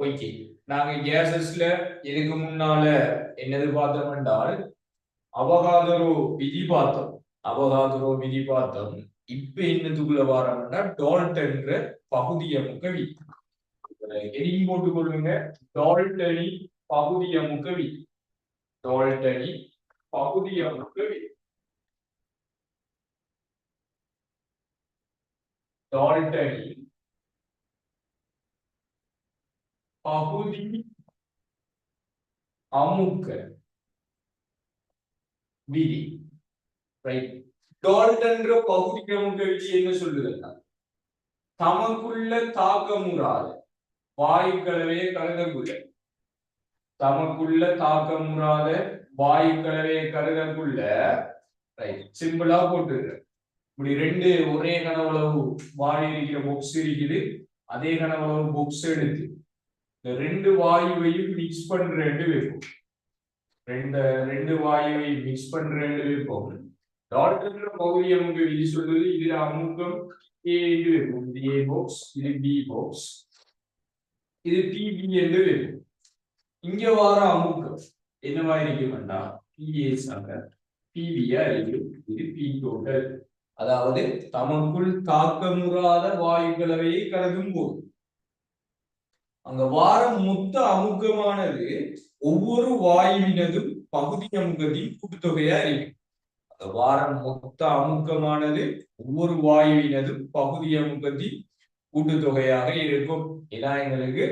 Okay நாங்க கேசஸ்ல இதுக்கு முன்னால என்னது பார்த்தோம் என்றால் அவகாதரோ விதி பார்த்தோம். அவகாதரோ விதி பார்த்தோம். இப்ப என்னதுக்குள்ள வாரம்னா டால்டன்ற பகுதியமுக விதி எதையும் போட்டுக் கொள்ளுங்க. டால்டனி பகுதியமுக விதி டால்டனி பகுதியமுக விதி டால்டனி பகுதி அமுக்க விதி. ரைட் டால்டன்ற பகுதி அமுக்க விதி என்ன சொல்லுதுன்னா தமக்குள்ள தாக்கமுறாத. வாயுக்களவே கருதக்குள்ள தமக்குள்ள தாக்கமுறாத வாயுக்களவே கருதக்குள்ள ரைட் சிம்பிளா போட்டுடுறேன் இப்படி ரெண்டு ஒரே கனவளவு வாயு இருக்கிற பொக்ஸ் இருக்குது. அதே கனவளவு பொக்ஸ் எடுத்து ரெண்டு வாயுவையும் மிக்ஸ் பண்றேன்னு வைப்போம். ரெண்டு ரெண்டு வாயுவை மிக்ஸ் பண்றேன்னு வைப்போம். டால்டன்ற பகுதி அமுக விதி சொல்றது இதுல அமுக்கம் ஏ என்று வைப்போம். இது ஏ பாக்ஸ் இது பி பாக்ஸ் இது பிபி என்று வைப்போம். இங்க வர அமுக்கம் என்னவா இருக்கும்னா பிஏஸ் ஆக பிபியா இருக்கும். இது பி டோட்டல் அதாவது தமக்குள் தாக்கமுறாத வாயுக்களவை கருதும் போது. அந்த வாரம் மொத்த அமுக்கமானது ஒவ்வொரு வாயுவினதும் பகுதி அமுகத்தின் கூட்டுத்தொகையா இருக்கு அந்த வாரம் மொத்த அமுக்கமானது ஒவ்வொரு வாயுவினதும் பகுதி அமுகத்தின் கூட்டுத்தொகையாக இருக்கும். ஏன்னா எங்களுக்கு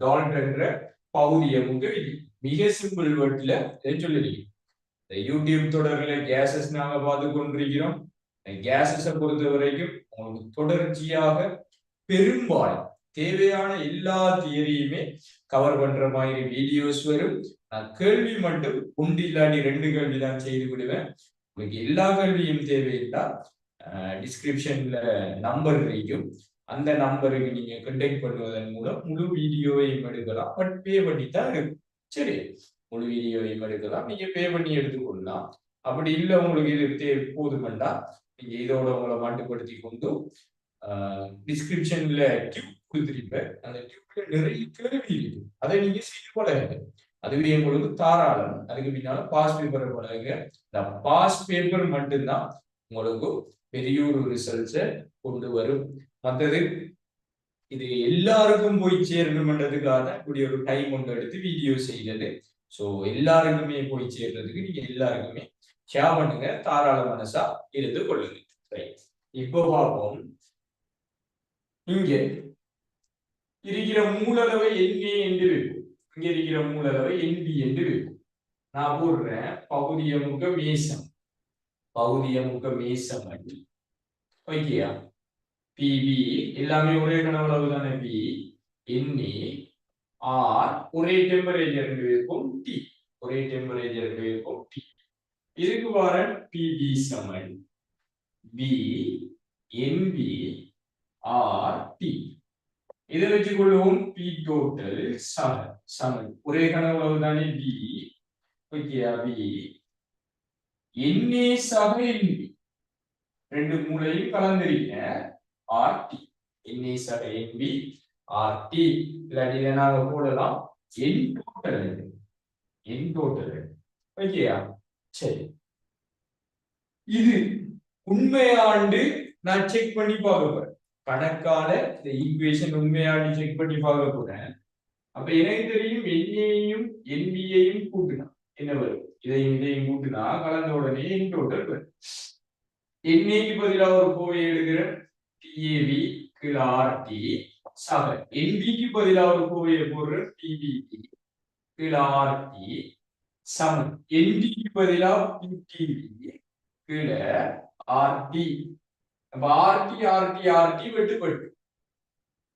டால்டன்ற பகுதி அமுக விதி. மிக சிம்பிள் வேர்ட்ல சொல்லிருக்கீங்க இந்த யூடியூப் தொடர்ல கேசஸ் நாங்க பார்த்து கொண்டிருக்கிறோம். கேசஸை பொறுத்த வரைக்கும் உங்களுக்கு தொடர்ச்சியாக பெரும்பாலும் தேவையான எல்லா தியரியுமே கவர் பண்ற மாதிரி வீடியோஸ் வரும். நான் கேள்வி மட்டும் உண்டு இல்லாட்டி ரெண்டு கேள்வி தான் செய்து விடுவேன். உங்களுக்கு எல்லா கேள்வியும் தேவையில்லா டிஸ்கிரிப்ஷன்ல நம்பர் இருக்கும் அந்த நம்பருக்கு நீங்க கண்டெக்ட் பண்ணுவதன் மூலம் முழு வீடியோவையும் எடுக்கலாம். பட் பே பண்ணி தான் இருக்கும் சரி. முழு வீடியோவையும் எடுக்கலாம். நீங்க பே பண்ணி எடுத்துக்கொள்ளலாம். அப்படி இல்லை உங்களுக்கு இது தே போதுமெண்டா நீங்க இதோட உங்களை மாட்டுப்படுத்தி கொண்டு டிஸ்கிரிப்ஷன்ல டியூப் அந்த டியூப்ல நிறைய கேள்வி இருக்கு. அதை நீங்க செய்து பழகுங்க அதுவே உங்களுக்கு தாராளம். அதுக்கு பின்னால பாஸ் பேப்பரை பழகுங்க இந்த பாஸ் பேப்பர் மட்டும்தான் உங்களுக்கு பெரிய ஒரு ரிசல்ட்ஸை கொண்டு வரும். மற்றது இது எல்லாருக்கும் போய் சேரணும்ன்றதுக்காக இப்படி ஒரு டைம் ஒன்று எடுத்து வீடியோ செய்யறது ஸோ எல்லாருக்குமே போய் சேர்றதுக்கு நீங்க எல்லாருக்குமே ஷேர் பண்ணுங்க. தாராள மனசா இருந்து கொள்ளுங்க. இப்போ பார்ப்போம். இங்க இருக்கிற மூலளவை என்ஏ என்று இருக்கும் இங்க இருக்கிற மூலளவை என்பி என்று இருக்கும் நான் போடுறேன் பகுதியமுக மேசம். பகுதியமுக மேசம் ஓகேயா? பிபி எல்லாமே ஒரே கனவளவு தானே பி என்ஏ ஆர் ஒரே டெம்பரேச்சர் இருக்கும் டி ஒரே டெம்பரேச்சர் இருக்கும் டி இதுக்கு வர பிபி சமன் P n B R T இதை வச்சுக்கொள்வோம் பி டோட்டல் சம சமன் ஒரே கனவுளவு தானே பி ஓகேயா பி என்ஏ சக என்பி ரெண்டு மூலையும் கலந்துருக்க ஆர்டி என்ஏ சக என்பி ஆர்டி இல்லாட்டி இதை நாங்க போடலாம். என் டோட்டல் என் டோட்டல் ஓகேயா சரி. இது உண்மையாண்டு நான் செக் பண்ணி பார்க்க கணக்கால இந்த ஈக்குவேஷன் உண்மையாண்டு செக் பண்ணி பார்க்க போறேன். அப்ப எனக்கு தெரியும் என்ஏயும் என்பிஏயும் கூட்டுனா என்ன வரும்? இதையும் இதையும் கூட்டினா கலந்த உடனே என் டோட்டல் வரும். என்ஏக்கு பதிலாக ஒரு கோவை எழுதுகிறேன்? டிஏவி ஆர்டி சக என்பிக்கு பதிலாக ஒரு கோவையை போடுற டிபிடி கீழே ஆர்டி சமன் என்பிக்கு பதிலாக பிடிவி கீழே ஆர்டி அப்ப ஆர்டி ஆர்டி ஆர்டி வெட்டுப்பட்டு.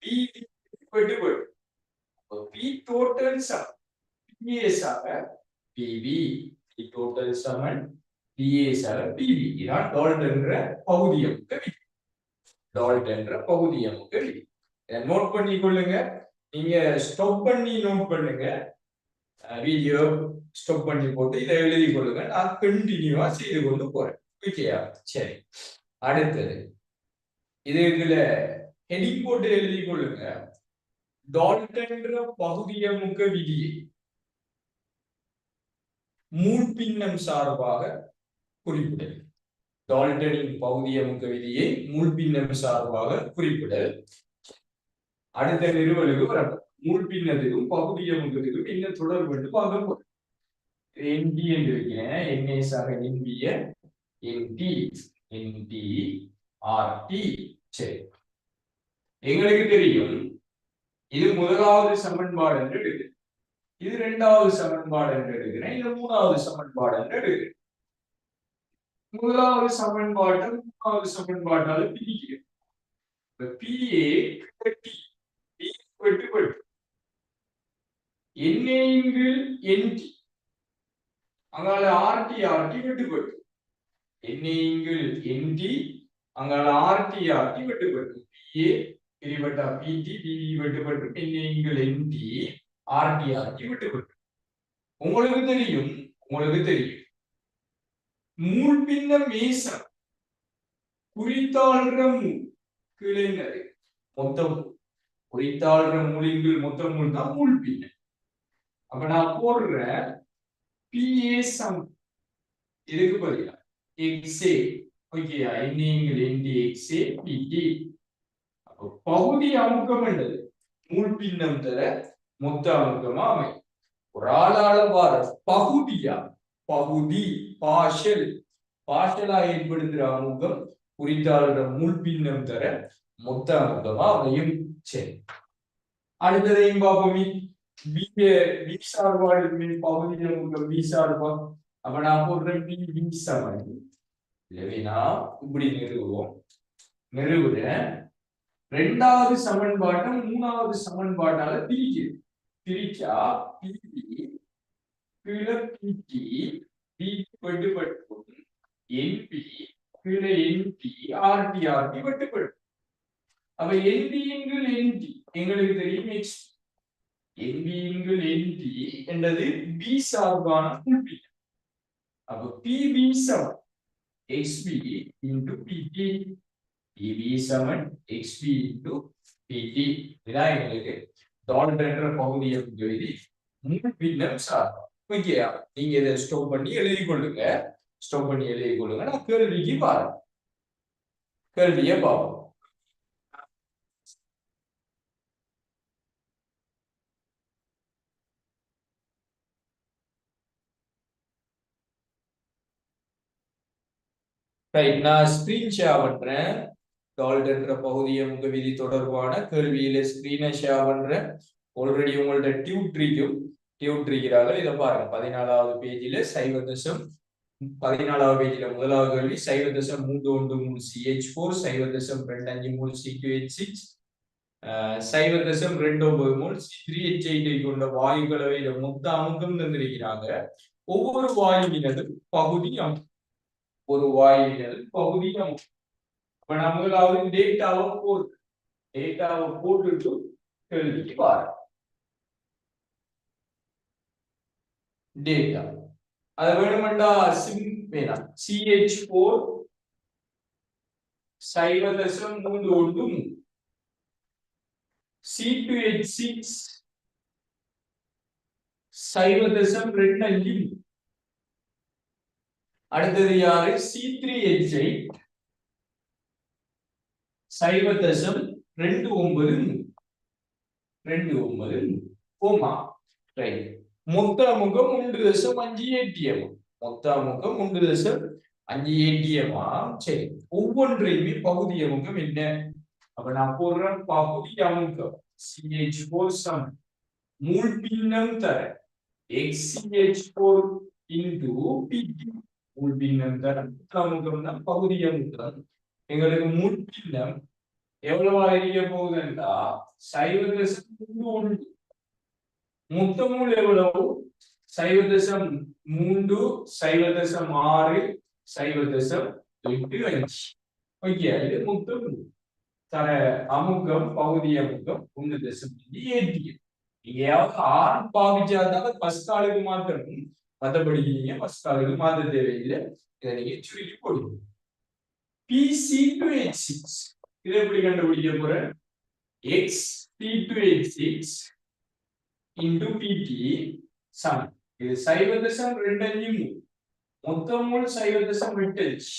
பிவி வெட்டுப்பட்டு. பி டோட்டல் சமன் பிஏஸ் ஆக பிவி பி டோட்டல் சமன் பிஏஸ் ஆக பிவி இதான் டால்ட் என்ற பகுதியமுக்க விதி. டால்ட் என்ற பகுதியமுக்க விதி. நோட் பண்ணி கொள்ளுங்க. நீங்க ஸ்டாப் பண்ணி நோட் பண்ணுங்க. வீடியோ ஸ்டாப் பண்ணி போட்டு இதை எழுதி கொள்ளுங்க. நான் கண்டினியூவா செய்து கொண்டு போறேன். ஓகேயா சரி. அடுத்தது. இது இதுல ஹெடிங் போட்டு எழுதி கொள்ளுங்க. டால்டன்ற பகுதியமுக விதியை மூழ்பின்னம் சார்பாக குறிப்பிடல். டால்டனின் பகுதியமுக விதியை மூழ்பின்னம் சார்பாக குறிப்பிடல். அடுத்த நிறுவலுக்கு வரட்டும் மூழ்பின்னதுக்கும் பகுதியமுகத்துக்கும் என்ன தொடர்பு என்று பார்க்க போறோம். என்பி என்று இருக்கிறேன் என்ஏ ஆக என்பிய என்டி என்டி ஆர்டி சரி எங்களுக்கு தெரியும் இது முதலாவது சமன்பாடு என்று எடுக்கிறேன் இது இரண்டாவது சமன்பாடு என்று எடுக்கிறேன் இது மூணாவது சமன்பாடு என்று எடுக்கிறேன் முதலாவது சமன்பாட்டை மூணாவது சமன்பாட்டால பிரிக்கிறேன். பிஏ டி வெட்டு வெட்டு என்டி ஆர்டி ஆர்டி வெட்டு வெட்டு என்டி அங்கால ஆர்டி ஆர்டி வெட்டுப்பட்டு. பிஏ பிரிவட்டா பிடி பிவி வெட்டுப்பட்டு. என்ஏங்கு என்டி ஆர்டி ஆர்டி வெட்டுப்பட்டு. உங்களுக்கு தெரியும் உங்களுக்கு தெரியும். மூழ்பின்ன மேசம் குறித்தாள்ற மூல் கீழே மொத்தம் குறித்தாள்ற மூலிங்கள் மொத்தம் மூல் தான் மூழ்பின்ன அப்ப நான் போடுற பிஏ சம் இதுக்கு பதிலா. எக்ஸே ஓகேயா என்ஏங்கள் என்டி எக்ஸே பிடி அப்ப பகுதி அமுக்கம் என்றது மூழ்பின்னம் தர மொத்த அமுக்கமா அமை. ஒரு ஆளால வார பகுதியா? பகுதி பாஷல் பாஷலா ஏற்படுத்துற அமுகம் குறித்தாளோட முள்பின்னம் தர மொத்த அமுகமா அமையும். சரி. அடுத்ததையும் பார்ப்போமே. பி சார்பாடு மேல் பகுதி அமுகம் பி சார்பா? அப்ப நான் போடுறேன் பி பி சமன் நான் இப்படி நிறுவுவோம். நிறுவுறேன் ரெண்டாவது சமன்பாட்டை மூணாவது சமன்பாட்டால பிரிக்குது பிரிச்சா பிபி கீழே பிடி பி வெட்டுப்பட்டும் என்பி கீழே என்பி ஆர்டி ஆர்டி வெட்டுப்படும். அப்ப என்பிங்கள் என்டி எங்களுக்கு தெரியும் எக்ஸ் என்பிங்கள் என்டி என்றது பி சார்பான புள்ளி அப்ப பிபி சமன் எக்ஸ்பி இன்டு பிடி பிபி சமன் எக்ஸ்பி இன்டு பிடி இதான் எங்களுக்கு டாலர் என்ற பகுதியை எழுதி மூணு பின்னம் சார்பா ஓகே நீங்க இதை ஸ்டோப் பண்ணி எழுதி கொள்ளுங்க ஸ்டோப் பண்ணி எழுதி கொள்ளுங்க நான் கேள்விக்கு பாருங்க கேள்வியை பார்ப்போம் ரைட் நான் ஸ்கிரீன் ஷேர் பண்றேன். டால்ட் என்ற பகுதியை உங்க விதி தொடர்பான கேள்வியில ஸ்கிரீனை ஷேர் பண்றேன். ஆல்ரெடி உங்கள்ட்ட டியூட்ரிக்கும் டியூட்ரிக்கிறார்கள் இதை பாருங்க. பதினாலாவது பேஜில சைவ தசம் பதினாலாவது பேஜில முதலாவது கேள்வி சைவ தசம் மூன்று ஒன்று மூணு சிஹெச் ஃபோர் சைவ தசம் ரெண்டு அஞ்சு மூணு சிக்யூஹெச் சிக்ஸ் சைவ தசம் ரெண்டு ஒன்பது மூணு சி த்ரீ ஹெச் எயிட்டை கொண்ட வாயுக்களவை மொத்த அமுகம் தந்திருக்கிறாங்க. ஒவ்வொரு வாயுவினதும் பகுதி அமுகம் ஒரு வாயுவினது பகுதி அமுகம் நம்மளாவது டேட்டாவை போட்டு டேட்டாவை போட்டுட்டு எழுதிட்டு பாரு டேட்டா அது வேணுமெண்டா சிம் வேணாம். சிஹெச் போர் சைவ தசம் மூன்று ஒன்று சி டு ஹெச் சிக்ஸ் சைவ தசம் ரெண்டு அஞ்சு மூணு அடுத்தது யாரு? சி த்ரீ எச் எயிட் சைவ தசம் ரெண்டு ஒன்பது ரெண்டு ஒன்பது மூணு ரைட் மொத்த முகம் ஒன்று தசம் அஞ்சு ஏடிஎம் மொத்த முகம் ஒன்று தசம் அஞ்சு ஏடிஎம்மா சரி. ஒவ்வொன்றையுமே பகுதி அமுகம் என்ன? அப்ப நான் போடுறேன் பகுதி அமுகம். சிஹெச் போர் சம் மூல் பின்னம் தர. எக்ஸ்சிஹெச் போர் இன்டு பிடி மூல் பின்னம் தர பகுதி அமுகம் எங்களுக்கு மூல் பின்னம் எவ்வளவு அறிய போகுதுன்றா சைவ தசம் மூன்று. மொத்தமும் எவ்வளவு? சைவ தசம் மூன்று சைவ தசம் ஆறு சைவ தசம் எட்டு அஞ்சு ஓகே இது மொத்தம் தர அமுகம் பகுதி அமுகம் ஒன்று தசம். அஞ்சு ஏடிஎம். நீங்க யாவது ஆறு பாவிச்சாதான் ஃபர்ஸ்ட் ஆளுக்கு மாத்திரம் மற்றபடி நீங்க ஃபர்ஸ்ட் ஆளுக்கு மாத்த தேவையில்லை. இதை நீங்க சுருக்கி போடுங்க. பிசி டு எச் சிக்ஸ் இதை எப்படி கண்டுபிடிக்க போறேன்? X T two eight six into PT சமன் இது சைவ தசம் ரெண்டு அஞ்சு மூணு. மொத்தம் மூணு சைவ தசம் எட்டு அஞ்சு.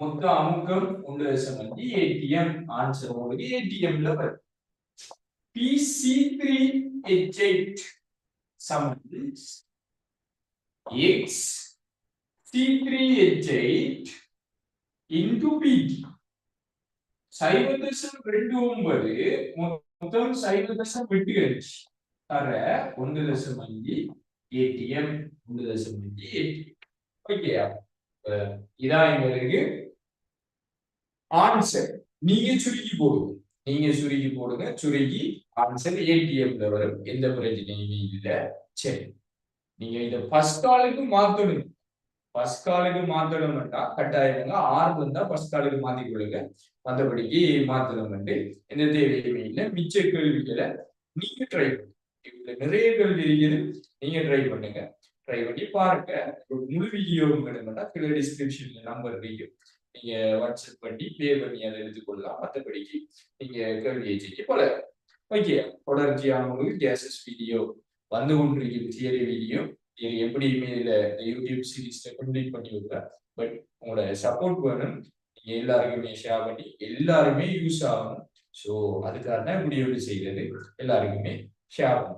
மொத்த அமுக்கம் ஒன்று தசம் அஞ்சு ஏடிஎம் ஆன்சர் உங்களுக்கு ஏடிஎம்ல வரும். பிசி த்ரீ எச் எயிட் சமன் X C three H eight into சைவ தசம் ரெண்டு ஒன்பது மொத்தம் சைவ தசம் எட்டு அஞ்சு தர ஒன்று தசம் அஞ்சு ஏடிஎம் ஒன்று தசம் அஞ்சு ஏடிஎம் ஓகேயா இதான் எங்களுக்கு ஆன்சர் நீங்க சுருக்கி போடுங்க. நீங்க சுருக்கி போடுங்க. சுருக்கி ஆன்சர் ஏடிஎம்ல வரும். எந்த பிரச்சனையுமே இல்லை. சரி. நீங்க இத ஃபர்ஸ்ட் காலுக்கு மாத்தணும். ஃபர்ஸ்ட் காலுக்கு மாத்தணும்னா கட்டாயங்க ஆறு வந்தா ஃபர்ஸ்ட் காலுக்கு மாத்தி கொடுங்க மற்றபடிக்கு மாத்தணும்ட்டு எந்த தேவையுமே இல்லை. மிச்ச கேள்விகளை நீங்க ட்ரை பண்ணுங்க. இதுல நிறைய கேள்வி இருக்குது. நீங்க ட்ரை பண்ணுங்க. ட்ரை பண்ணி பாருங்க. முழு வீடியோ வேணும்னா கீழே டிஸ்கிரிப்ஷன்ல நம்பர் வீடியோ நீங்க வாட்ஸ்அப் பண்ணி பே பண்ணி அதை எடுத்துக்கொள்ளலாம். மற்றபடிக்கு நீங்க கேள்வியை செய்ய போல ஓகே தொடர்ச்சியான உங்களுக்கு கேசஸ் வீடியோ வந்து கொண்டிருக்கும் தியரி வீடியோ இது எப்படியுமே இதில் யூடியூப் சீரீஸ்ல கம்ப்ளீட் பண்ணி விடுறேன் பட் உங்களோட சப்போர்ட் வேணும். நீங்க எல்லாருக்குமே ஷேர் பண்ணி எல்லாருமே யூஸ் ஆகணும். ஸோ அதுக்காக தான் முடிவு செய்கிறது. எல்லாருக்குமே ஷேர் பண்ணும்